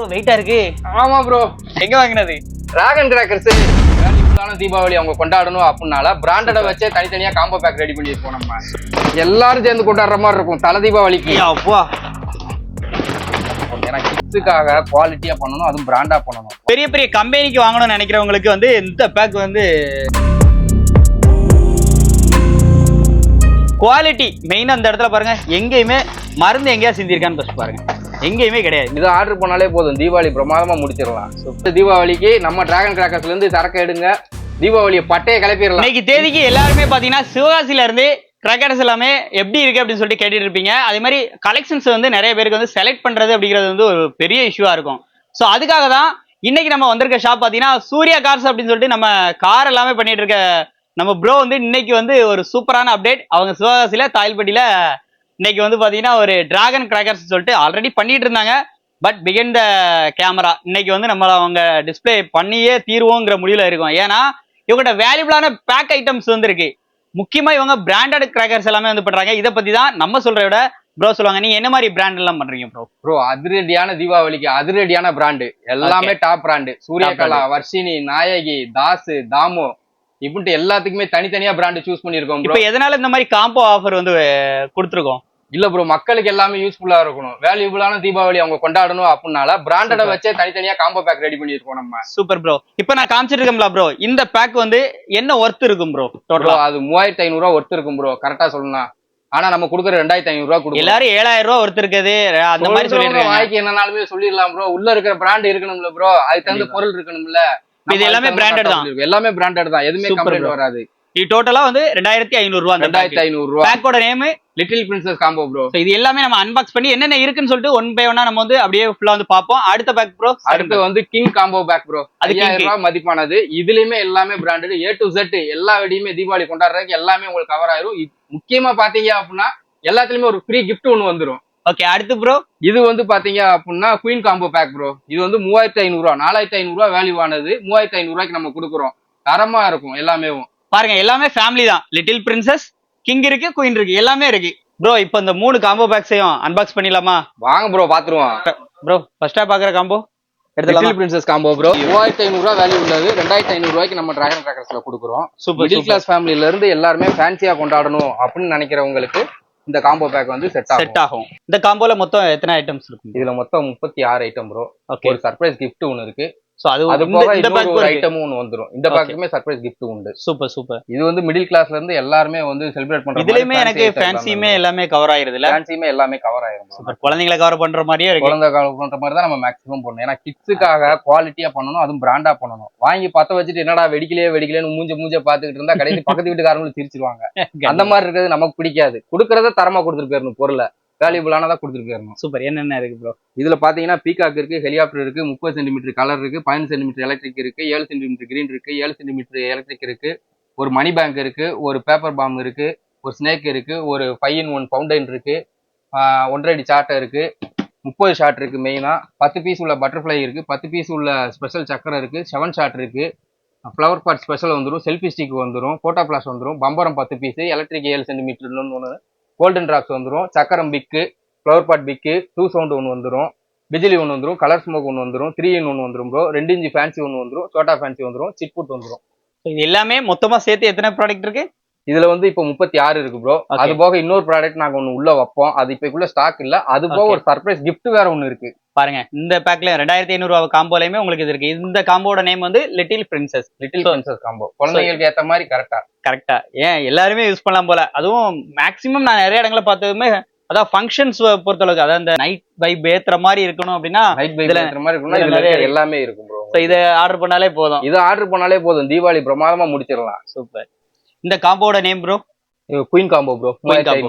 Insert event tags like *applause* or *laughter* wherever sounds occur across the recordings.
Bro வெயிட்டா இருக்கு. ஆமா ப்ரோ எங்க வாங்கினது? டிராகன் கிராக்கர்ஸ் தீபாவளி அவங்க கொண்டாடணும் அப்படின்னால பிராண்டடை வச்சே தனித்தனியா காம்போ பேக் ரெடி பண்ணியிருக்கோம் நம்ம. எல்லாரும் சேர்ந்து கொண்டாடுற மாதிரி இருக்கும். தலை தீபாவளிக்கு. அப்பா. ஏன்னா கிட்ஸுக்காக குவாலிட்டியா பண்ணணும் அதுவும் பிராண்டா பண்ணணும். பெரிய பெரிய கம்பெனிக்கு வாங்கணும்னு நினைக்கிறவங்களுக்கு வந்து இந்த பேக் வந்து குவாலிட்டி மெயினா அந்த இடத்துல பாருங்க. எங்கேயுமே மருந்து எங்கேயா சிந்திருக்கான்னு ஃபர்ஸ்ட் பாருங்க. எங்கேயுமே கிடையாது. இது ஆர்டர் பண்ணாலே போதும். தீபாவளி பிரமாதமா முடிச்சிடலாம். தீபாவளிக்கு நம்ம டிராகன் கிராக்கர்ஸ்ல இருந்து சரக்கு எடுங்க. தீபாவளியை பட்டையை கிளப்பிடலாம். இன்னைக்கு தேதிக்கு எல்லாருமே பாத்தீங்கன்னா சிவகாசில இருந்து கிரக்கர்ஸ் எல்லாமே எப்படி இருக்கு அப்படின்னு சொல்லிட்டு கேட்டுட்டு இருப்பீங்க. அதே மாதிரி கலெக்ஷன்ஸ் வந்து நிறைய பேருக்கு வந்து செலக்ட் பண்றது அப்படிங்கிறது வந்து ஒரு பெரிய இஷ்யூவா இருக்கும். ஸோ அதுக்காக தான் இன்னைக்கு நம்ம வந்திருக்க ஷாப் பாத்தீங்கன்னா சூர்யா கார்ஸ் அப்படின்னு சொல்லிட்டு நம்ம கார் எல்லாமே பண்ணிட்டு இருக்க நம்ம ப்ரோ வந்து இன்னைக்கு வந்து ஒரு சூப்பரான அப்டேட் அவங்க சிவகாசியில தாயல்பட்டியில இன்னைக்கு வந்து பாத்தீங்கன்னா ஒரு டிராகன் கிராக்கர்ஸ் சொல்லிட்டு ஆல்ரெடி பண்ணிட்டு இருந்தாங்க. பட் பிகின் த கேமரா இன்னைக்கு வந்து நம்ம அவங்க டிஸ்ப்ளே பண்ணியே தீர்வோங்கிற முடிவுல இருக்கோம். ஏன்னா இவங்ககிட்ட வேல்யூபிளான பேக் ஐட்டம்ஸ் வந்து இருக்கு முக்கியமா இவங்க பிராண்டட் கிராக்கர்ஸ் எல்லாமே வந்து பண்றாங்க. இதை பத்தி தான் நம்ம சொல்றத விட ப்ரோ சொல்லுவாங்க. நீங்க என்ன மாதிரி பிராண்ட் எல்லாம் பண்றீங்க ப்ரோ ப்ரோ அதிரடியான தீபாவளிக்கு அதிரடியான பிராண்டு எல்லாமே டாப் பிராண்டு சூரியகலா வர்ஷினி நாயகி தாசு தாமு இப்படின்ட்டு எல்லாத்துக்குமே தனித்தனியா பிராண்டு சூஸ் பண்ணிருக்கோம் இப்போ எதனால இந்த மாதிரி காம்போ ஆஃபர் வந்து கொடுத்திருக்கோம்? இல்ல ப்ரோ மக்களுக்கு எல்லாமே யூஸ்ஃபுல்லா இருக்கணும். வேல்யூபுளான தீபாவளி அவங்க கொண்டாடணும் அப்படின்னால பிராண்டட வச்சே தனித்தனியா காம்போ பேக் ரெடி பண்ணிருக்கோம் நம்ம. சூப்பர் ப்ரோ இப்போ நான் காமிச்சிட்டு ப்ரோ இந்த பேக் வந்து என்ன ஒர்த் இருக்கும் ப்ரோ டோட்டலா அது மூவாயிரத்தி ஐநூறு ரூபா ஒர்த்து இருக்கும் ப்ரோ கரெக்டா சொல்லணும் ஆனா நம்ம கொடுக்குற ரெண்டாயிரத்தி ஐநூறு ரூபா கொடுக்கும் எல்லாரும் ஏழாயிரம் ரூபா ஒருத்தர் இருக்குது. அந்த மாதிரி சொல்லிட்டு வாய்க்கு என்னனாலுமே சொல்லிடலாம் ப்ரோ உள்ள இருக்கிற பிராண்ட் இருக்கணும்ல ப்ரோ அதுக்கு தகுந்த. பொருள் இருக்கணும்ல. இது எல்லாமே தகுந்த தான். எல்லாமே பிராண்டட் தான். எதுவுமே கம்ப்ளைண்ட். வராது. இது டோட்டலா வந்து ரெண்டாயிரத்தி ஐநூறு ரூபா ரெண்டாயிரத்தி ஐநூறு ரூபா. பேக்கோட name little princess combo bro இது எல்லாமே நம்ம அன்பாக்ஸ் பண்ணி என்னென்ன இருக்குன்னு சொல்லிட்டு ஒன் பை ஒன்னா நம்ம வந்து அப்படியே ஃபுல்லா வந்து பார்ப்போம். அடுத்த பேக் ப்ரோ அடுத்து வந்து கிங் காம்போ பேக் ப்ரோ. ஐயாயிரம் ரூபாய் மதிப்பானது. இதுலயுமே எல்லாமே பிராண்டட் ஏ டு Z எல்லா வெடியுமே தீபாவளி கொண்டாடுறதுக்கு எல்லாமே உங்களுக்கு கவர் ஆயிரும். முக்கியமா பாத்தீங்க அப்படின்னா எல்லாத்துலயுமே ஒரு ஃப்ரீ gift ஒன்னு வந்துரும். ஓகே அடுத்து ப்ரோ இது வந்து பாத்தீங்க அப்படின்னா குயின் காம்போ பேக் ப்ரோ இது வந்து மூவாயிரத்தி ஐநூறு ரூபா நாலாயிரத்தி ஐநூறு ரூபா வேல்யூ ஆனது மூவாயிரத்தி ஐநூறு ரூபாய்க்கு நம்ம கொடுக்குறோம். தரமா இருக்கும் எல்லாமே பாருங்க எல்லாமே ஃபேமிலி தான். லிட்டில் பிரின்சஸ் கிங் இருக்கு குயின் இருக்கு எல்லாமே இருக்கு. ப்ரோ இப்போ இந்த மூணு காம்போ பேக்ஸையும் அன்பாக்ஸ் பண்ணிடலாமா? வாங்க ப்ரோ பாத்துருவோம். ப்ரோ ஃபர்ஸ்டா பாக்குற காம்போ எடுத்துலாமா லிட்டில் பிரின்சஸ் காம்போ ப்ரோ மூவாயிரத்தி ஐநூறு ரூபா வேல்யூ உள்ளது. ரெண்டாயிரத்தி ஐநூறு ரூபாய்க்கு நம்ம டிராகன் கிராக்கர்ஸ்ல கொடுக்குறோம். சூப்பர் மிடில் கிளாஸ் ஃபேமிலில இருந்து எல்லாருமே ஃபேன்சியா கொண்டாடணும் அப்படின்னு நினைக்கிறவங்களுக்கு இந்த காம்போ பேக் வந்து செட் ஆகும். செட் ஆகும். இந்த காம்போல மொத்தம் எத்தனை ஐட்டம்ஸ் இருக்கும் இதுல மொத்தம் முப்பத்தி ஆறு ஐட்டம் ப்ரோ ஓகே ஒரு சர்ப்ரைஸ் gift ஒன்னு இருக்கு. சோ அது அது போக இந்த பேக் ஒரு ஐட்டமும் ஒன்னு வந்துரும். இந்த. பேக்குமே சர்ப்ரைஸ் gift உண்டு. சூப்பர் சூப்பர் இது வந்து மிடில் கிளாஸ்ல இருந்து எல்லாருமே வந்து செலிப்ரேட் பண்ற இதுலயுமே எனக்கு ஃபேன்சியுமே எல்லாமே கவர் ஆயிருதுல ஃபேன்சியுமே எல்லாமே கவர் ஆயிரும்? Bro. சூப்பர் குழந்தைங்களை கவர் பண்ற மாதிரியே இருக்கு? குழந்தை காலம் பண்ற மாதிரி தான் நம்ம மேக்ஸிமம் பண்ணணும். ஏன்னா கிட்ஸுக்காக குவாலிட்டியா பண்ணணும் அதுவும் பிராண்டா பண்ணணும். வாங்கி பத்த வச்சுட்டு என்னடா வெடிக்கலையே வெடிக்கலையேன்னு மூஞ்ச மூஞ்ச பாத்துக்கிட்டு இருந்தா கடைசி பக்கத்து வீட்டுக்காரங்களும் சிரிச்சிருவாங்க. *laughs* அந்த மாதிரி இருக்கிறது நமக்கு பிடிக்காது. கொடுக்கறத தரமா கொடுத்துட்டு போயிடணும் பொருளை. வேல்யூபிளானதா கொடுத்துட்டு போயிடணும் சூப்பர். என்னென்ன இருக்கு ப்ரோ இதுல பாத்தீங்கன்னா பீகாக் இருக்கு ஹெலிகாப்டர் இருக்கு முப்பது சென்டிமீட்டர் கலர் இருக்கு பதினஞ்சு சென்டிமீட்டர் எலக்ட்ரிக் இருக்கு ஏழு சென்டிமீட்டர் கிரீன் இருக்கு ஏழு சென்டிமீட்டர் எலக்ட்ரிக் இருக்கு ஒரு மணி பேங்க் இருக்கு ஒரு பேப்பர் பாம் இருக்கு ஒரு ஸ்னேக் இருக்கு ஒரு ஃபைவ் இன் ஒன் ஃபவுண்டைன் இருக்கு ஒன்றரை அடி சாட்டை இருக்கு முப்பது ஷாட் இருக்கு மெயினா பத்து பீஸ் உள்ள பட்டர்ஃப்ளை இருக்கு பத்து பீஸ் உள்ள ஸ்பெஷல் சக்கரம் இருக்கு செவன் ஷாட் இருக்கு ஃப்ளவர் பாட் ஸ்பெஷல் வந்துடும் செல்ஃபி ஸ்டிக் வந்துடும் போட்டோ பிளாஸ் வந்துடும் பம்பரம் பத்து பீஸ் எலக்ட்ரிக் ஏழு சென்டிமீட்டர்னு ஒன்று கோல்டன் ராக்ஸ் வந்துடும் சக்கரம் பிக்கு ஃப்ளவர் பாட் பிக்கு டூ சவுண்ட் ஒன்று வந்துடும் பிஜிலி ஒன்று வந்துடும் கலர் ஸ்மோக் ஒன்று வந்துடும் த்ரீ இன் ஒன்று வந்துடும் ப்ரோ ரெண்டு இன்ச்சு ஃபேன்சி ஒன்று வந்துடும் சோட்டா ஃபேன்சி வந்துடும் சிட்புட் வந்துடும் இது எல்லாமே மொத்தமாக சேர்த்து எத்தனை ப்ராடக்ட் இருக்குது இதுல வந்து இப்போ முப்பத்தி ஆறு இருக்கு ப்ரோ. அது போக இன்னொரு ப்ராடக்ட் நாங்க ஒன்று உள்ள வைப்போம். அது இப்போக்குள்ள ஸ்டாக் இல்ல. அது போக. ஒரு சர்ப்ரைஸ் gift வேற ஒன்று இருக்கு. பாருங்க இந்த பேக்ல ரெண்டாயிரத்தி ஐநூறு ரூபா காம்போலயுமே உங்களுக்கு இது இருக்கு. இந்த காம்போட நேம் வந்து little princess little princess combo குழந்தைங்களுக்கு ஏத்த மாதிரி கரெக்டா கரெக்டா ஏன் எல்லாருமே யூஸ் பண்ணலாம் போல. அதுவும் மேக்ஸிமம் நான் நிறைய இடங்களை பார்த்ததுமே அதான் ஃபங்க்ஷன்ஸ் பொறுத்தளவுக்கு அதாவது அந்த நைட் வைப் ஏத்துற மாதிரி இருக்கணும் அப்படின்னா நைட் இதுல- இருக்கிற மாதிரி இதுல நிறைய. எல்லாமே இருக்கும் ப்ரோ இதை ஆர்டர் பண்ணாலே போதும். இது ஆர்டர் பண்ணாலே போதும். தீபாவளி பிரமாதமா முடிச்சிடலாம். சூப்பர் இந்த காம்போட name bro queen combo bro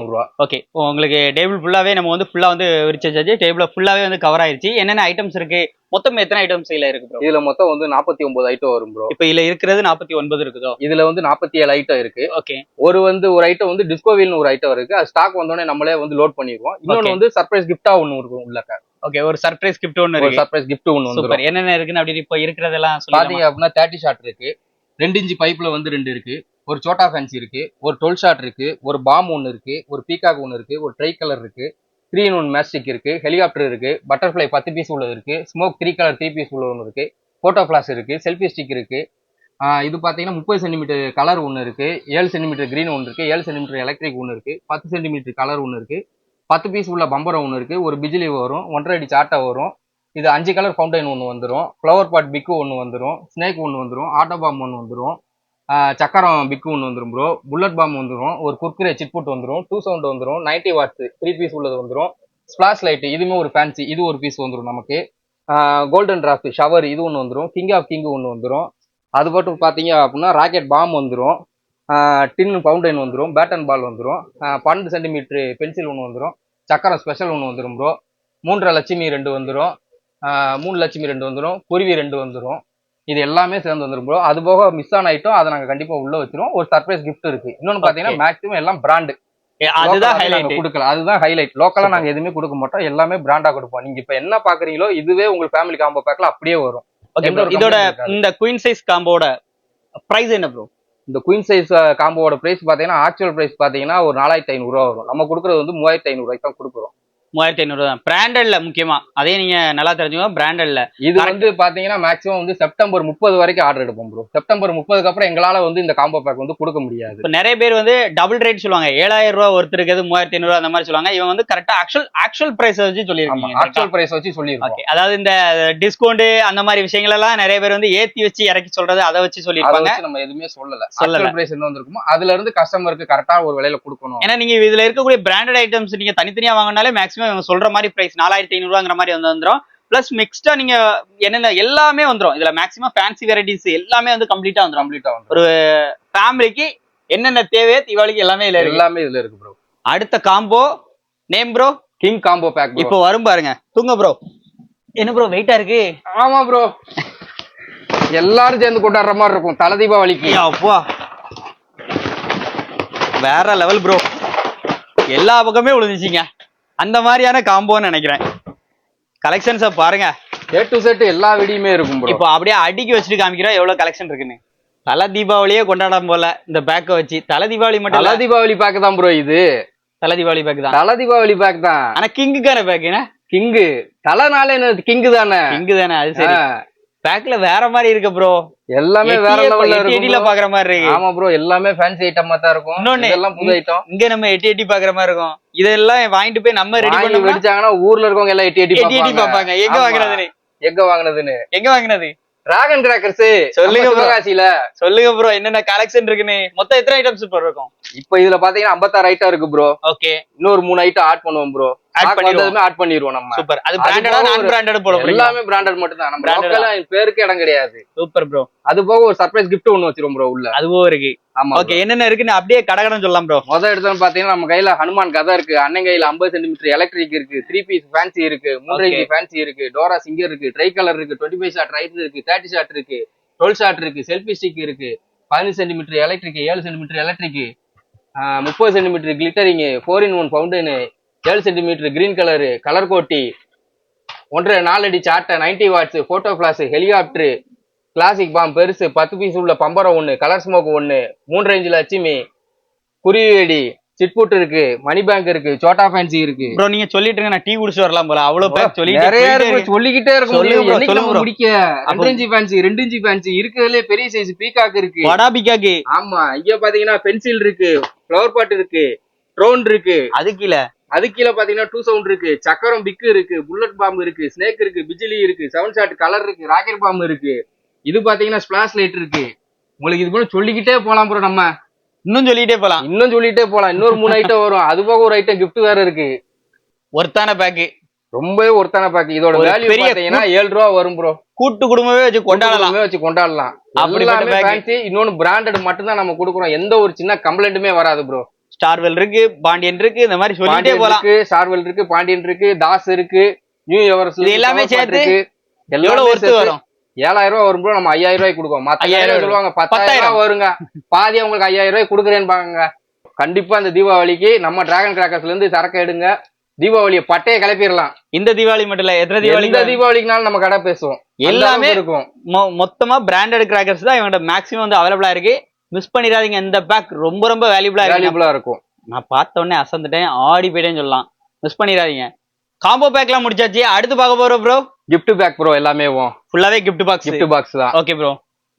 ரூபா. ஓகே உங்களுக்கு டேபிள் ஃபுல்லாவே நம்ம வந்து ஃபுல்லா வந்து விரிச்சாச்சு டேபிள் ஃபுல்லாவே வந்து கவர் ஆயிருச்சு. என்னென்ன ஐட்டம்ஸ் இருக்கு? மொத்தம் எத்தனை ஐட்டம்ஸ் இதுல இருக்கு ப்ரோ இதுல மொத்தம் வந்து நாற்பத்தி ஒன்பது ஐட்டம் வரும் ப்ரோ இப்போ இதுல இருக்கிறது நாற்பத்தி ஒன்பது இருக்குதோ? இதுல வந்து நாற்பத்தி ஏழு ஐட்டம் இருக்கு. ஓகே ஒரு வந்து ஒரு ஐட்டம் வந்து டிஸ்கோவில்னு ஒரு ஐட்டம் இருக்கு. அது ஸ்டாக் வந்தோடனே நம்மளே வந்து லோட் பண்ணிடுவோம். Okay. இன்னொன்னு வந்து சர்ப்ரைஸ் கிஃப்டா ஒன்னு இருக்கும் உள்ளக்க ஓகே ஒரு சர்ப்ரைஸ் கிஃப்ட் ஒன்னு இருக்கு. சர்ப்ரைஸ் கிஃப்ட் ஒன்னு வந்துரும். சூப்பர் என்னென்ன இருக்குன்னு அப்படி இப்போ இருக்கிறதெல்லாம் பாத்தீங்க அப்படின்னா தேர்ட்டி ஷாட் இருக்கு. ரெண்டு இன்ச்சு பைப்ல வந்து ரெண்டு இருக்கு. ஒரு சோட்டா ஃபேன்சி இருக்கு ஒரு டொல் ஷாட் இருக்கு ஒரு பாம் ஒன்று இருக்கு ஒரு பீகாக் ஒன்று இருக்கு ஒரு ட்ரை கலர் இருக்கு த்ரீ இன் ஒன் மேஸ்டிக் இருக்கு ஹெலிகாப்டர் இருக்கு பட்டர்ஃப்ளை பத்து பீஸ் உள்ளது இருக்கு smoke three colour three piece உள்ள ஒன்று இருக்கு ஃபோட்டோ ஃபிளாஷ் இருக்கு செல்ஃபி ஸ்டிக் இருக்கு இது பார்த்தீங்கன்னா முப்பது சென்டிமீட்டர் கலர் ஒன்று இருக்கு ஏழு சென்டிமீட்டர் கிரீன் ஒன்று இருக்கு ஏழு சென்டிமீட்டர் எலக்ட்ரிக் ஒன்று இருக்கு பத்து சென்டிமீட்டர் கலர் ஒன்று இருக்கு பத்து பீஸ் உள்ள பம்பரம் ஒன்று இருக்கு ஒரு பிஜிலி வரும் ஒன்றரை அடி சாட்டா வரும் இது அஞ்சு கலர் ஃபவுண்டைன் ஒன்று வந்துடும் ஃப்ளவர் பாட் பிக்கு ஒன்று வந்துடும் ஸ்னேக் ஒன்று வந்துடும் ஆட்டோ பாம் ஒன்று வந்துடும் சக்கரம் பிக்கு ஒன்று வந்துடும் ப்ரோ புல்லட் பாம் வந்துடும் ஒரு குர்குரே சிட்புட் வந்துடும் டூ சவுண்ட் வந்துடும் நைன்டி வாட்ஸ் த்ரீ பீஸ் உள்ளது வந்துடும் ஸ்பிளாஷ் லைட் இதுவுமே ஒரு ஃபேன்சி இது ஒரு பீஸ் வந்துடும் நமக்கு. கோல்டன் டிராஃப்ட் ஷவர் இது ஒன்று வந்துடும் கிங் ஆஃப் கிங் ஒன்று வந்துடும் அது மட்டும் பார்த்தீங்க அப்படின்னா ராக்கெட் பாம் வந்துடும் டின் பவுண்டைன் வந்துடும் பேட்டன் பால் வந்துடும் பன்னெண்டு சென்டிமீட்ரு பென்சில் ஒன்று வந்துடும் சக்கரம் ஸ்பெஷல் ஒன்று வந்துடும் ப்ரோ மூன்றரை லட்சுமி ரெண்டு வந்துடும் மூணு லட்சுமி ரெண்டு வந்துடும் குருவி ரெண்டு வந்துடும் இது எல்லாமே சேர்ந்து வந்துடும் ப்ரோ அது போக மிஸ் ஆன ஐட்டம் அதை நாங்கள் கண்டிப்பாக உள்ள வச்சிருவோம். ஒரு சர்ப்ரைஸ் gift இருக்கு. இன்னொன்று பார்த்தீங்கன்னா மேக்ஸிமம் எல்லாம் பிராண்டு அதுதான் ஹைலைட் கொடுக்கல. அதுதான் ஹைலைட் லோக்கலா நாங்க எதுவுமே கொடுக்க மாட்டோம். எல்லாமே பிராண்டா கொடுப்போம். நீங்க இப்ப என்ன பாக்குறீங்களோ இதுவே உங்க ஃபேமிலி காம்போ பேக்ல அப்படியே வரும். இதோட. இந்த குயின் சைஸ் காம்போட பிரைஸ் என்ன ப்ரோ இந்த குயின் சைஸ் காம்போவோட பிரைஸ் பாத்தீங்கன்னா ஆக்சுவல் பிரைஸ் பாத்தீங்கன்னா ஒரு நாலாயிரத்தி ஐநூறு ரூபா வரும். நம்ம கொடுக்குறது வந்து மூவாயிரத்தி ஐநூறு ரூபாய்க்கு தான் கொடுக்குறோம். மூவாயிரத்தி ஐநூறு தான். பிராண்டட்ல முக்கியமா. அதே நீங்க நல்லா தெரிஞ்சுக்கோங்க பிராண்டட்ல இது வந்து பாத்தீங்கன்னா மேக்ஸிமம் வந்து செப்டம்பர் முப்பது வரைக்கும் ஆர்டர் எடுப்போம் ப்ரோ செப்டம்பர் முப்பதுக்கு அப்புறம் எங்களால வந்து இந்த காம்போ பேக் வந்து கொடுக்க முடியாது. இப்போ நிறைய பேர் வந்து டபுள் ரேட் சொல்லுவாங்க. ஏழாயிரம் ரூபா ஒருத்தருக்கு அது மூவாயிரத்தி ஐநூறு அந்த மாதிரி சொல்லுவாங்க. இவங்க வந்து கரெக்டா ஆக்சுவல் ஆக்சுவல் பிரைஸ் வச்சு ஆமா சொல்லியிருக்காங்க ஆக்சுவல் பிரைஸ் வச்சு சொல்லிருக்கோம் ஓகே அதாவது இந்த டிஸ்கவுண்ட் அந்த மாதிரி விஷயங்கள் எல்லாம் நிறைய பேர் வந்து ஏத்தி வச்சு இறக்கி சொல்றது அதை வச்சு வச்சு நம்ம எதுவுமே சொல்லல. சொல்லல. பிரைஸ் என்ன வந்திருக்குமோ அதுல இருந்து கஸ்டமருக்கு கரெக்டா ஒரு விலையில கொடுக்கணும். ஏன்னா நீங்க இதுல இருக்கக்கூடிய பிராண்டட் ஐட்டம்ஸ் நீங்க தனித்தனியா வாங்கினாலே மேக்ஸிமம் இவங்க சொல்ற மாதிரி பிரைஸ் நாலாயிரத்தி ஐநூறுவாங்கிற மாதிரி வந்து வந்துடும் பிளஸ் மிக்ஸ்டா நீங்க என்னென்ன எல்லாமே வந்துடும் இதுல மேக்ஸிமம் ஃபேன்சி வெரைட்டிஸ் எல்லாமே வந்து கம்ப்ளீட்டா வந்துடும் கம்ப்ளீட்டா வந்து ஃபேமிலிக்கு என்னென்ன தேவையோ தீபாவளிக்கு எல்லாமே இதுல இருக்கு. எல்லாமே இதுல இருக்கு ப்ரோ அடுத்த combo name bro king combo pack இப்போ வரும் பாருங்க. தூங்க ப்ரோ என்ன ப்ரோ வெயிட்டா இருக்கு? ஆமா ப்ரோ எல்லாரும் சேர்ந்து கொண்டாடுற மாதிரி இருக்கும். தலை தீபாவளிக்கு. அப்பா. வேற லெவல் ப்ரோ எல்லா பக்கமே விழுந்துச்சிங்க அந்த மாதிரியான காம்போன்னு நினைக்கிறேன். கலெக்ஷன்ஸை பாருங்க. ஏ டு செட் எல்லா வெடியுமே இருக்கும் இப்போ அப்படியே அடுக்கி வச்சுட்டு காமிக்கிறோம் எவ்வளவு கலெக்ஷன் இருக்குன்னு. தலை தீபாவளியே கொண்டாடாம போல இந்த பேக்கை வச்சு. தலை தீபாவளி மட்டும் தலை தீபாவளி பேக் தான் ப்ரோ இது. தலை தீபாவளி பேக் தான். தலை தீபாவளி பேக் தான். ஆனா கிங்குக்கான பேக் என்ன? கிங்கு தலைனால என்ன கிங்கு தானே? கிங்கு தானே அது சரி. பேக்ல வேற மாதிரி இருக்கு ப்ரோ எல்லாமே வேற லெவல்ல இருக்கும் bro. பாக்குற மாதிரி இருக்கு. ஆமா ப்ரோ எல்லாமே ஃபேன்சி ஐட்டமா தான் இருக்கும். இன்னொன்னு, இதெல்லாம் புது ஐட்டம் இங்க நம்ம எட்டி எட்டி பாக்குற மாதிரி இருக்கும். இதெல்லாம் வாங்கிட்டு போய் நம்ம ரெடி பண்ணோம்னா வெடிச்சாங்கன்னா ஊர்ல இருக்கவங்க எல்லாம் எட்டி எட்டி எட்டி எட்டி பாப்பாங்க எங்க ஆமா. வாங்குனதுன்னு? எங்க வாங்குனதுன்னு? எங்க வாங்குனது? டிராகன் கிராக்கர்ஸ் சொல்லுங்க bro. சிவகாசியில. சொல்லுங்க ப்ரோ என்னென்ன கலெக்ஷன் இருக்குன்னு? மொத்தம் எத்தனை ஐட்டம்ஸ் இப்போ இருக்கும்? இப்போ இதுல பாத்தீங்கன்னா 56 ஐட்டம் இருக்கு ப்ரோ ஓகே இன்னொரு மூணு ஐட்டம் ஆட் பண்ணுவோம் ப்ரோ ஆட். பண்ணதுமே ஆட் பண்ணிடுவோம் நம்ம. சூப்பர் அது பிராண்டடா நான் பிராண்டட் போல எல்லாமே பிராண்டட் மட்டும் தான் நம்ம லோக்கலா பேருக்கு இடம் கிடையாது. சூப்பர் ப்ரோ அது போக ஒரு சர்ப்ரைஸ் gift ஒண்ணு வச்சிருவோம் ப்ரோ உள்ள. அதுவும் இருக்கு. ஆமா ஓகே என்னென்ன இருக்குன்னு அப்படியே கடகடன் சொல்லலாம் ப்ரோ முதல் எடுத்தோம் பாத்தீங்கன்னா நம்ம கையில ஹனுமான் கதை இருக்கு. அண்ணன் கையில 50 சென்டிமீட்டர் எலக்ட்ரிக் இருக்கு. த்ரீ பீஸ் ஃபேன்சி இருக்கு. இன்ச் ஃபேன்சி இருக்கு. டோரா சிங்கர் இருக்கு. ட்ரை கலர் இருக்கு. டுவெண்ட்டி ஃபைவ் ஷாட் ரைட் இருக்கு. தேர்ட்டி ஷாட் இருக்கு. டுவெல் ஷாட் இருக்கு. செல்ஃபி ஸ்டிக் இருக்கு. பதினஞ்சு சென்டிமீட்டர் எலக்ட்ரிக் ஏழு சென்டிமீட்டர் எலக்ட்ரிக் முப்பது centimetre glittering four in one fountain ஏழு சென்டிமீட்டர் கிரீன் கலரு கலர் கோட்டி ஒன்றரை நாலு அடி சாட்டை ninety watts photo flash helicopter classic bomb பெருசு பத்து பீஸ் உள்ள பம்பரம் ஒன்று கலர் ஸ்மோக் ஒன்று மூன்று இன்ச் லட்சுமி குருவி வெடி சிட்புட் இருக்கு மணி பேங்க் இருக்கு சோட்டா ஃபேன்சி இருக்கு. ப்ரோ நீங்க சொல்லிட்டு இருங்க நான் டீ குடிச்சு வரலாம் போல. அவ்வளவு பேக் சொல்லிட்டு நிறைய. சொல்லிக்கிட்டே இருக்கும். முடிக்க ரெண்டு இன்ச்சு ஃபேன்சி ரெண்டு இன்ச்சு ஃபேன்சி இருக்கிறதுலே பெரிய சைஸ் பீகாக் இருக்கு. வடா பிக்காக்கு ஆமா இங்க பாத்தீங்கன்னா பென்சில் இருக்கு ஃப்ளவர் பாட் இருக்கு ட்ரோன் இருக்கு. அது கீழே அது கீழே பாத்தீங்கன்னா டூ சவுண்ட் இருக்கு. சக்கரம் பிக்கு இருக்கு புல்லட் பாம்பு இருக்கு ஸ்னேக் இருக்கு பிஜிலி இருக்கு செவன் ஷாட் கலர் இருக்கு ராக்கெட் பாம்பு இருக்கு. இது பாத்தீங்கன்னா ஸ்பிளாஷ் லைட் இருக்கு. உங்களுக்கு இது கூட சொல்லிக்கிட்டே போலாம் ப்ரோ நம்ம. இன்னும் சொல்லிட்டே போலாம். இன்னும் சொல்லிட்டே போலாம். இன்னொரு மூணு ஐட்டம் வரும். அது போக ஒரு ஐட்டம் gift வேற இருக்கு. ஒருத்தான பேக்கு ரொம்பவே ஒருத்தான பாக்கு இதோட வேல்யூ பாத்தீங்கன்னா ஏழு ரூபா வரும் ப்ரோ கூட்டு குடும்பமே வச்சு கொண்டாடலாம். வச்சு கொண்டாடலாம். ஃபேன்சி இன்னொன்னு பிராண்டட் மட்டும் தான் நம்ம கொடுக்குறோம் எந்த ஒரு சின்ன கம்ப்ளைண்ட்டுமே வராது ப்ரோ ஸ்டார்வெல் இருக்கு பாண்டியன் இருக்கு இந்த மாதிரி சொல்லிட்டே போலாம். சார்வெல் இருக்கு பாண்டியன் இருக்கு தாஸ் இருக்கு நியூ எவரஸ்ட் எல்லாமே சேர்த்து எவ்வளவு ஒர்த்து வரும்? ஏழாயிரம் ரூபாய் வரும் bro நம்ம ஐயாயிரம் ரூபாய் கொடுப்போம் மத்த 5000 ஐயாயிரம் சொல்லுவாங்க பத்தாயிரம். ரூபாய் வருங்க. பாதி உங்களுக்கு ஐயாயிரம் ரூபாய் கொடுக்குறேன்னு பாங்க கண்டிப்பா இந்த தீபாவளிக்கு நம்ம டிராகன் கிராக்கர்ஸ்ல இருந்து சரக்கு எடுங்க. தீபாவளியை பட்டையை கிளப்பிடலாம். இந்த தீபாவளி மட்டும் இல்ல எத்தனை தீபாவளி தீபாவளிக்குனாலும் நம்ம கடை பேசுவோம். எல்லாமே இருக்கும். மொத்தமா பிராண்டட் கிராக்கர்ஸ் தான் இவங்க மேக்ஸிமம் வந்து அவைலபிளா இருக்கு. மிஸ் பண்ணிடாதீங்க. இந்த பேக் ரொம்ப ரொம்ப வேல்யூபிளா வேல்யூபிளா இருக்கும். நான் பார்த்த உடனே அசந்துட்டேன். ஆடி போயிட்டேன்னு சொல்லலாம். மிஸ் பண்ணிடாதீங்க. காம்போ பேக்லாம் முடிச்சாச்சு. அடுத்து பார்க்க போறோம் ப்ரோ gift பேக் ப்ரோ எல்லாமே ஃபுல்லாவே கிஃப்ட் பாக்ஸ் gift பாக்ஸ் தான். ஓகே ப்ரோ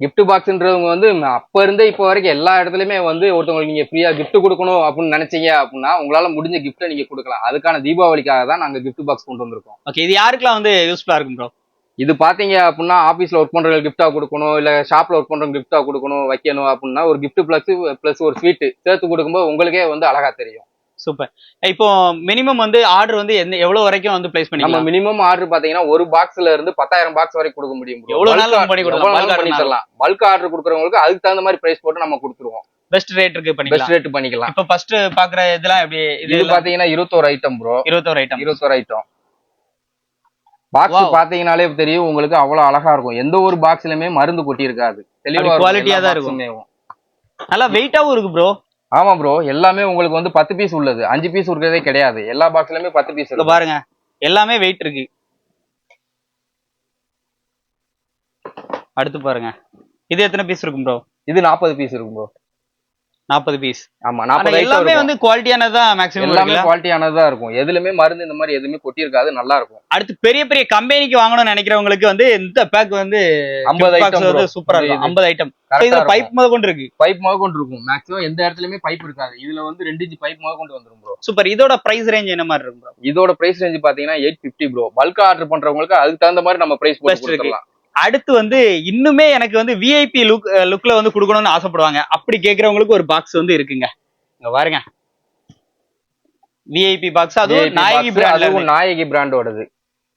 gift பாக்ஸ்ன்றவங்க வந்து அப்ப இருந்தே இப்போ வரைக்கும் எல்லா இடத்துலயுமே வந்து ஒருத்தவங்களுக்கு நீங்க ஃப்ரீயா gift கொடுக்கணும் அப்படின்னு நினைச்சீங்க அப்படின்னா உங்களால முடிஞ்ச கிஃப்ட்டை நீங்க கொடுக்கலாம். அதுக்கான தீபாவளிக்காக தான் நாங்க gift பாக்ஸ் கொண்டு வந்திருக்கோம். ஓகே இது யாருக்கெல்லாம் வந்து யூஸ்ஃபுல்லா இருக்கும் ப்ரோ இது பாத்தீங்க அப்படின்னா ஆபீஸ்ல ஒர்க் பண்றவங்க கிஃப்டா கொடுக்கணும் இல்ல ஷாப்ல ஒர்க் பண்றவங்க கிஃப்டா கொடுக்கணும் வைக்கணும் அப்படின்னா ஒரு gift பிளஸ் பிளஸ் ஒரு ஸ்வீட் சேர்த்து கொடுக்கும்போது உங்களுக்கே வந்து அழகா தெரியும். சூப்பர். இப்போ மினிமம் வந்து ஆர்டர் வந்து எந்த எவ்வளவு வரைக்கும் வந்து பிளேஸ் நம்ம பண்ணிக்கலாம் மினிமம் ஆர்டர் பாத்தீங்கன்னா ஒரு பாக்ஸ்ல இருந்து பத்தாயிரம் பாக்ஸ் வரைக்கும் கொடுக்க முடியும். எவ்வளவு நாள் நம்ம பண்ணி கொடுக்கலாம்? பண்ணி தரலாம். பல்க் ஆர்டர் கொடுக்குறவங்களுக்கு அதுக்கு தகுந்த மாதிரி பிரைஸ் போட்டு நம்ம கொடுத்துருவோம். பெஸ்ட் ரேட் இருக்கு பண்ணிக்கலாம். பெஸ்ட் ரேட் பண்ணிக்கலாம். இப்போ ஃபர்ஸ்ட் பாக்குற இதெல்லாம் எப்படி? இது இது பாத்தீங்கன்னா இருபத்தோரு ஐட்டம் ப்ரோ இருபத்தோரு ஐட்டம் இருபத்தோரு ஐட்டம் பாக்ஸ் Wow. பாத்தீங்கன்னாலே தெரியும் உங்களுக்கு அவ்வளவு அழகா இருக்கும். எந்த ஒரு பாக்ஸ்லயுமே மருந்து கொட்டி இருக்காது தெளிவா எல்லா தான் இருக்கும். நல்லா வெயிட்டாவும் இருக்கு ப்ரோ ஆமா ப்ரோ எல்லாமே உங்களுக்கு வந்து பத்து பீஸ் உள்ளது. அஞ்சு பீஸ் இருக்கிறதே கிடையாது. எல்லா பாக்ஸ்லயுமே பத்து பீஸ் இருக்கு. பாருங்க. எல்லாமே வெயிட் இருக்கு. அடுத்து பாருங்க. இது எத்தனை பீஸ் இருக்கும் ப்ரோ இது நாற்பது பீஸ் இருக்கும் ப்ரோ நாற்பது பீஸ் ஆமா நாற்பது எல்லாமே வந்து குவாலிட்டியானது தான் மேக்ஸிமம் எல்லாமே குவாலிட்டியானதா இருக்கும். எதுலயுமே மருந்து இந்த மாதிரி எதுவுமே கொட்டி இருக்காது நல்லா இருக்கும். அடுத்து பெரிய பெரிய கம்பெனிக்கு வாங்கணும்னு நினைக்கிறவங்களுக்கு வந்து இந்த பேக் வந்து ஐம்பது ஐட்டம் வந்து சூப்பரா இருக்கும். ஐம்பது ஐட்டம் இதுல பைப் முத கொண்டு இருக்கு. பைப் முத கொண்டு இருக்கும். மேக்ஸிமம் எந்த இடத்துலயுமே பைப் இருக்காது. இதுல வந்து ரெண்டு இன்ச்சு பைப் முத கொண்டு வந்துரும் ப்ரோ சூப்பர் இதோட பிரைஸ் ரேஞ்ச் என்ன மாதிரி இருக்கும் ப்ரோ இதோட பிரைஸ் ரேஞ்ச் பாத்தீங்கன்னா eight fifty bro bulk order பண்றவங்களுக்கு அதுக்கு தகுந்த மாதிரி நம்ம பிரைஸ் போட்டு. கொடுத்துடலாம். அடுத்து வந்து இன்னுமே எனக்கு வந்து விஐபி லுக் லுக்ல வந்து கொடுக்கணும்னு ஆசைப்படுவாங்க. அப்படி கேக்குறவங்களுக்கு ஒரு பாக்ஸ் வந்து இருக்குங்க. இங்க பாருங்க. விஐபி பாக்ஸ் அதுவும் நாயகி box, பிராண்ட்ல அதுவும் நாயகி பிராண்டோடது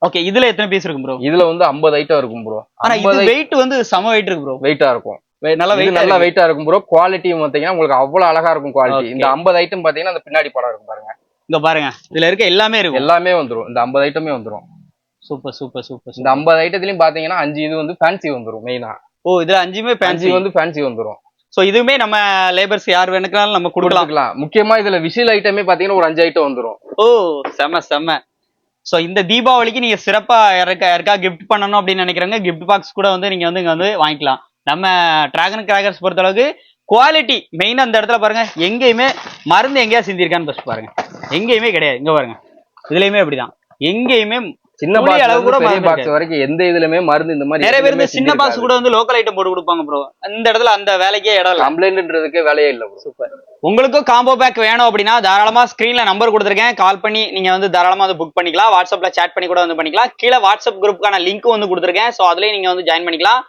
ஓகே இதுல எத்தனை பீஸ் இருக்கும் ப்ரோ இதுல வந்து 50 ஐட்டம் இருக்கும் ப்ரோ ஆனா இது 50 வெயிட் வந்து சம வெயிட் இருக்கு ப்ரோ வெயிட்டா இருக்கும். நல்லா வெயிட் நல்லா வெயிட்டா இருக்கும் ப்ரோ குவாலிட்டி பாத்தீங்கன்னா உங்களுக்கு அவ்வளவு அழகா இருக்கும் குவாலிட்டி. இந்த 50 ஐட்டம் பாத்தீங்கன்னா அந்த பின்னாடி படம் இருக்கும் பாருங்க. இங்க பாருங்க. இதுல இருக்க எல்லாமே இருக்கும். எல்லாமே வந்துரும். இந்த 50 ஐட்டமே வந்துரும். சூப்பர் சூப்பர் சூப்பர் இந்த 50 ஐட்டத்துலயும் பாத்தீங்கன்னா அஞ்சு இது வந்து ஃபேன்சி வந்துரும் மெயினா ஓ இதுல அஞ்சுமே அஞ்சு ஃபேன்சி வந்து ஃபேன்சி வந்துரும். சோ இதுவுமே நம்ம லேபர்ஸ் யார் வேணுக்கனாலும் நம்ம கொடுக்கலாம். முக்கியமா இதுல விஷல் ஐட்டமே பாத்தீங்கன்னா ஒரு அஞ்சு ஐட்டம் வந்துரும். ஓ செம செம. சோ இந்த தீபாவளிக்கு நீங்க சிறப்பா யாருக்கா யாருக்கா கிஃப்ட் பண்ணணும் அப்படின்னு நினைக்கிறவங்க கிஃப்ட் பாக்ஸ் கூட வந்து நீங்க வந்து இங்க வந்து வாங்கிக்கலாம். நம்ம டிராகன் கிராக்கர்ஸ் பொறுத்த அளவுக்கு குவாலிட்டி மெயின் அந்த இடத்துல பாருங்க. எங்கேயுமே மருந்து எங்கேயா சிந்திருக்கான்னு ஃபர்ஸ்ட் பாருங்க. எங்கேயுமே கிடையாது. இங்க பாருங்க. இதுலயுமே அப்படிதான். எங்கேயுமே சின்ன பாக்ஸ் அளவு கூட பெரிய பாக்ஸ் வரைக்கும் எந்த இதுலயுமே மருந்து இந்த மாதிரி நிறைய பேர் இந்த சின்ன பாக்ஸ் கூட வந்து லோக்கல் ஐட்டம் போட்டு கொடுப்பாங்க ப்ரோ அந்த இடத்துல அந்த வேலைக்கே இடம் இல்ல. கம்ப்ளைண்ட்ன்றதுக்கே வேலையே இல்ல ப்ரோ சூப்பர் உங்களுக்கும் காம்போ பேக் வேணும் அப்படின்னா தாராளமா ஸ்கிரீன்ல நம்பர் கொடுத்துருக்கேன். கால் பண்ணி நீங்க வந்து தாராளமா வந்து புக் பண்ணிக்கலாம். வாட்ஸ்அப்ல சேட் பண்ணி கூட வந்து பண்ணிக்கலாம். கீழே வாட்ஸ்அப் குரூப்புக்கான லிங்க்கும் வந்து கொடுத்துருக்கேன். ஸோ அதுலயும் நீங்க வந்து ஜாயின் பண்ணிக்கலாம்.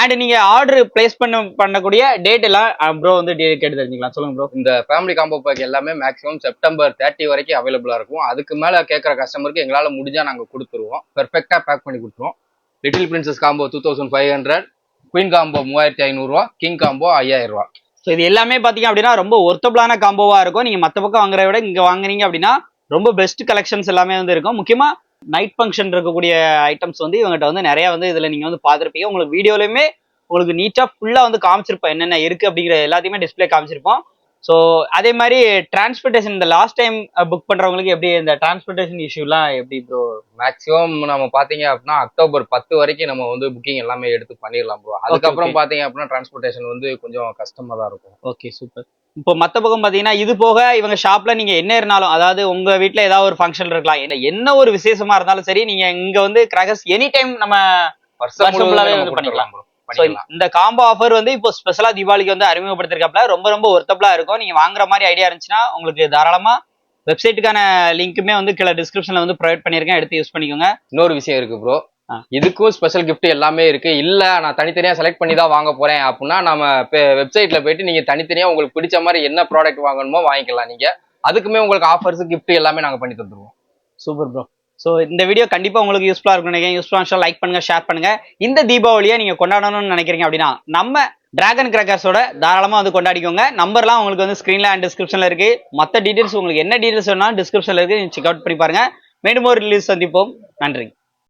அண்ட் நீங்க ஆர்டர் பிளேஸ் பண்ண பண்ணக்கூடிய டேட் எல்லாம் ப்ரோ வந்து date கேட்டு தெரிஞ்சுக்கலாம். சொல்லுங்க ப்ரோ இந்த ஃபேமிலி காம்போ பேக் எல்லாமே மேக்ஸிமம் செப்டம்பர் தேர்ட்டி வரைக்கும் அவைலபிளா இருக்கும். அதுக்கு மேல கேட்குற கஸ்டமருக்கு எங்களால முடிஞ்சா நாங்க கொடுத்துருவோம். பெர்ஃபெக்டா பேக் பண்ணி கொடுத்துருவோம். Little princess combo two thousand five hundred queen combo மூவாயிரத்தி ஐநூறுரூவா கிங் காம்போ ஐயாயிரம் ரூபா. ஸோ இது எல்லாமே பாத்தீங்க அப்படின்னா ரொம்ப ஒர்த்தபிளான காம்போவா இருக்கும். நீங்க மத்த பக்கம் வாங்குறத விட இங்க வாங்குனீங்க அப்படின்னா ரொம்ப பெஸ்ட் கலெக்ஷன்ஸ் எல்லாமே வந்து இருக்கும். முக்கியமா நைட் ஃபங்க்ஷன் இருக்கக்கூடிய ஐட்டம்ஸ் வந்து இவங்ககிட்ட வந்து நிறைய வந்து இதுல நீங்க வந்து பார்த்துருப்பீங்க. உங்களுக்கு வீடியோலயுமே உங்களுக்கு நீட்டா ஃபுல்லா வந்து காமிச்சிருப்போம் என்னென்ன இருக்கு அப்படிங்கிற எல்லாத்தையுமே டிஸ்ப்ளே காமிச்சிருப்போம். ஸோ அதே மாதிரி டிரான்ஸ்போர்ட்டேஷன் இந்த லாஸ்ட் டைம் புக் பண்றவங்களுக்கு எப்படி இந்த டிரான்ஸ்போர்ட்டேஷன் இஷ்யூலாம் எப்படி ப்ரோ மேக்ஸிமம் நம்ம பாத்தீங்க அப்படின்னா அக்டோபர் பத்து வரைக்கும் நம்ம வந்து புக்கிங் எல்லாமே எடுத்து பண்ணிடலாம் ப்ரோ அதுக்கப்புறம். பாத்தீங்க அப்படின்னா டிரான்ஸ்போர்ட்டேஷன் வந்து கொஞ்சம் கஷ்டமா தான் இருக்கும். ஓகே சூப்பர் இப்போ மத்த பக்கம் பாத்தீங்கன்னா இது போக இவங்க ஷாப்ல நீங்க என்ன இருந்தாலும் அதாவது உங்க வீட்ல ஏதாவது ஒரு ஃபங்க்ஷன் இருக்கலாம் என்ன என்ன ஒரு விசேஷமா இருந்தாலும் சரி நீங்க இங்க வந்து கிராக்கர்ஸ் எனி டைம் நம்ம வருஷம் வந்து பண்ணிக்கலாம். இந்த காம்போ ஆஃபர் வந்து இப்போ ஸ்பெஷலா தீபாவளிக்கு வந்து அறிமுகப்படுத்திருக்காப்ல ரொம்ப ரொம்ப ஒர்த்தபிளா இருக்கும். நீங்க வாங்குற மாதிரி ஐடியா இருந்துச்சுன்னா உங்களுக்கு தாராளமா வெப்சைட்டுக்கான லிங்க்குமே வந்து கீழே டிஸ்கிரிப்ஷன்ல வந்து ப்ரொவைட் பண்ணிருக்கேன் எடுத்து யூஸ் பண்ணிக்கோங்க. இன்னொரு விஷயம் இருக்கு ப்ரோ. இதுக்கும் ஸ்பெஷல் கிஃப்ட் எல்லாமே இருக்கு. இல்ல நான் தனித்தனியா செலக்ட் பண்ணி தான் வாங்க போறேன் அப்படின்னா நம்ம வெப்சைட்ல போயிட்டு நீங்க தனித்தனியா உங்களுக்கு பிடிச்ச மாதிரி என்ன ப்ராடக்ட் வாங்கணுமோ வாங்கிக்கலாம் நீங்க. அதுக்குமே உங்களுக்கு ஆஃபர்ஸ் கிஃப்ட் எல்லாமே நாங்க பண்ணி தந்துருவோம். சூப்பர் ப்ரோ ஸோ இந்த வீடியோ கண்டிப்பா உங்களுக்கு யூஸ்ஃபுல்லா இருக்கும் நினைக்கிறேன். யூஸ்ஃபுல்லா லைக் பண்ணுங்க ஷேர் பண்ணுங்க. இந்த தீபாவளியை நீங்க கொண்டாடணும்னு நினைக்கிறீங்க அப்படின்னா நம்ம டிராகன் கிராக்கர்ஸோட தாராளமாக வந்து கொண்டாடிக்கோங்க. நம்பர்லாம் உங்களுக்கு வந்து ஸ்க்ரீன்ல அண்ட் டிஸ்கிரிப்ஷன்ல இருக்கு. மற்ற டீடைல்ஸ் உங்களுக்கு என்ன டீடைல்ஸ் வேணாலும் டிஸ்கிரிப்ஷன்ல இருக்கு. நீங்க செக் அவுட் பண்ணி பாருங்க. மீண்டும் ஒரு ரிலீஸ் சந்திப்போம். நன்றி.